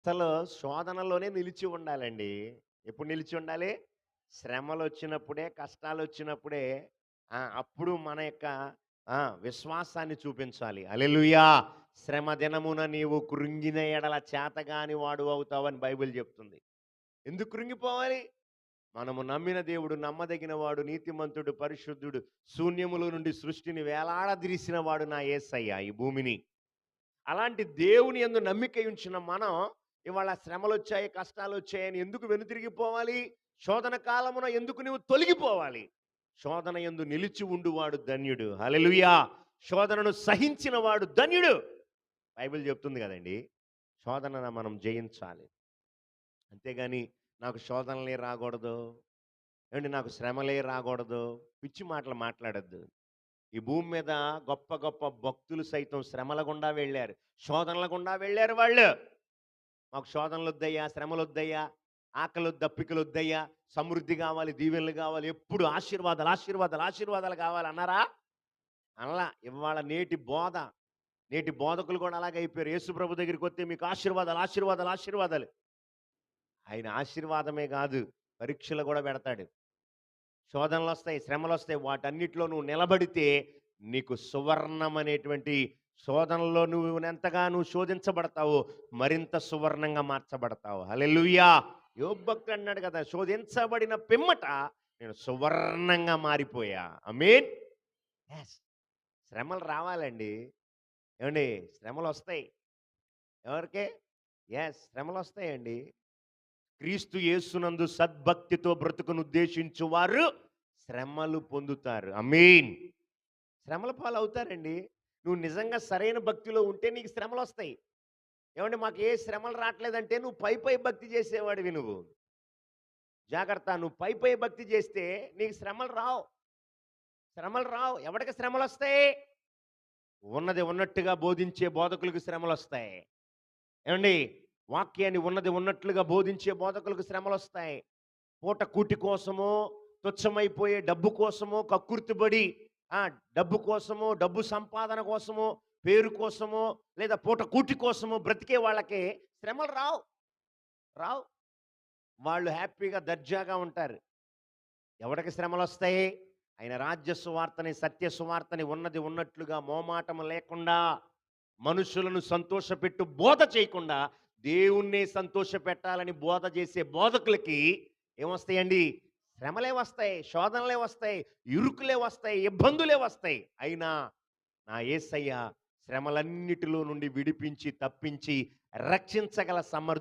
అసలు శోధనలోనే నిలిచి ఉండాలండి. ఎప్పుడు నిలిచి ఉండాలి? శ్రమలు వచ్చినప్పుడే కష్టాలు వచ్చినప్పుడే అప్పుడు మన యొక్క విశ్వాసాన్ని చూపించాలి. అలెలుయా శ్రమ దినమున నీవు కృంగిన ఎడల చేతగాని వాడు అవుతావని బైబిల్ చెప్తుంది. ఎందుకు కృంగిపోవాలి? మనము నమ్మిన దేవుడు నమ్మదగిన వాడు, నీతిమంతుడు, పరిశుద్ధుడు, శూన్యముల నుండి సృష్టిని వేలాడదీసిన వాడు నా ఏసయ్య ఈ భూమిని. అలాంటి దేవుని యందు నమ్మిక ఉంచిన మనం ఇవాళ కష్టాలు వచ్చాయని ఎందుకు వెనుతిరిగిపోవాలి? శోధన కాలమున ఎందుకు నువ్వు తొలగిపోవాలి? శోధన ఎందు నిలిచి ఉండువాడు ధన్యుడు. హల్లెలూయా! శోధనను సహించిన వాడు ధన్యుడు. బైబిల్ చెప్తుంది కదండీ! శోధనను మనం జయించాలి. అంతేగాని నాకు శోధనలే రాకూడదు. ఏవండీ నాకు శ్రమలే రాకూడదు. పిచ్చి మాటలు మాట్లాడద్దు ఈ భూమి మీద గొప్ప గొప్ప భక్తులు సైతం శ్రమల గుండా వెళ్ళారు. శోధనల గుండా వెళ్ళారు వాళ్ళు. మాకు శోధనలు వద్దయ్యా శ్రమలు వద్దయ్యా ఆకలి దప్పికలు వద్దయ్యా సమృద్ధి కావాలి, దీవెనలు కావాలి, ఎప్పుడు ఆశీర్వాదాలు, ఆశీర్వాదాలు, ఆశీర్వాదాలు కావాలి అన్నారా? అనలా. ఇవాళ నేటి బోధ, నేటి బోధకులు కూడా అలాగే అయిపోయారు. యేసుప్రభు దగ్గరికి వస్తే మీకు ఆశీర్వాదాలు, ఆశీర్వాదాలు, ఆశీర్వాదాలు. ఆయన ఆశీర్వాదమే కాదు, పరీక్షలు కూడా పెడతాడు. శోధనలు వస్తాయి శ్రమలు వస్తాయి వాటన్నిటిలో నువ్వు నిలబడితే నీకు సువర్ణం అనేటువంటి శోధనలో నువ్వు ఎంతగా నువ్వు శోధించబడతావో మరింత సువర్ణంగా మార్చబడతావు. హల్లెలూయా! యోబు భక్తుడు అన్నాడు కదా! శోధించబడిన పిమ్మట నేను సువర్ణంగా మారిపోయా. Amen yes. శ్రమలు రావాలండి. ఎవండి శ్రమలు వస్తాయి ఎవరికే ఎవరికి? శ్రమలు వస్తాయండి క్రీస్తు యేసునందు సద్భక్తితో బ్రతుకును ఉద్దేశించు వారు శ్రమలు పొందుతారు. అమీన్ శ్రమల పాలు అవుతారండి నువ్వు నిజంగా సరైన భక్తిలో ఉంటే నీకు శ్రమలు వస్తాయి ఏమంటే మాకు ఏ శ్రమలు రావట్లేదంటే నువ్వు పై పై భక్తి చేసేవాడివి నువ్వు. జాగ్రత్త నువ్వు పై పై భక్తి చేస్తే నీకు శ్రమలు రావు. శ్రమలు రావు. ఎవడికి శ్రమలొస్తాయి? ఉన్నది ఉన్నట్టుగా బోధించే బోధకులకు శ్రమలు వస్తాయి ఏవండీ వాక్యాన్ని ఉన్నది ఉన్నట్లుగా బోధించే బోధకులకు శ్రమలు వస్తాయి పూట కూటి కోసమో, తుచ్చమైపోయే డబ్బు కోసమో, కక్కుర్తిబడి డబ్బు కోసమో, డబ్బు సంపాదన కోసమో, పేరు కోసమో, లేదా పూట కూటి కోసమో బ్రతికే వాళ్ళకి శ్రమలు రావు. రావు. వాళ్ళు హ్యాపీగా దర్జాగా ఉంటారు. ఎవడికి శ్రమలొస్తాయి? ఆయన రాజ్య సువార్తని, సత్య సువార్తని ఉన్నది ఉన్నట్లుగా మోమాటము లేకుండా మనుషులను సంతోషపెట్టు బోధ చేయకుండా దేవుణ్ణి సంతోషపెట్టాలని బోధ చేసే బోధకులకి ఏమొస్తాయండి? శ్రమలే వస్తాయి, శోధనలే వస్తాయి, ఇరుకులే వస్తాయి, ఇబ్బందులే వస్తాయి. అయినా నా యేసయ్య శ్రమలన్నిటిలో నుండి విడిపించి, తప్పించి, రక్షించగల సమర్థ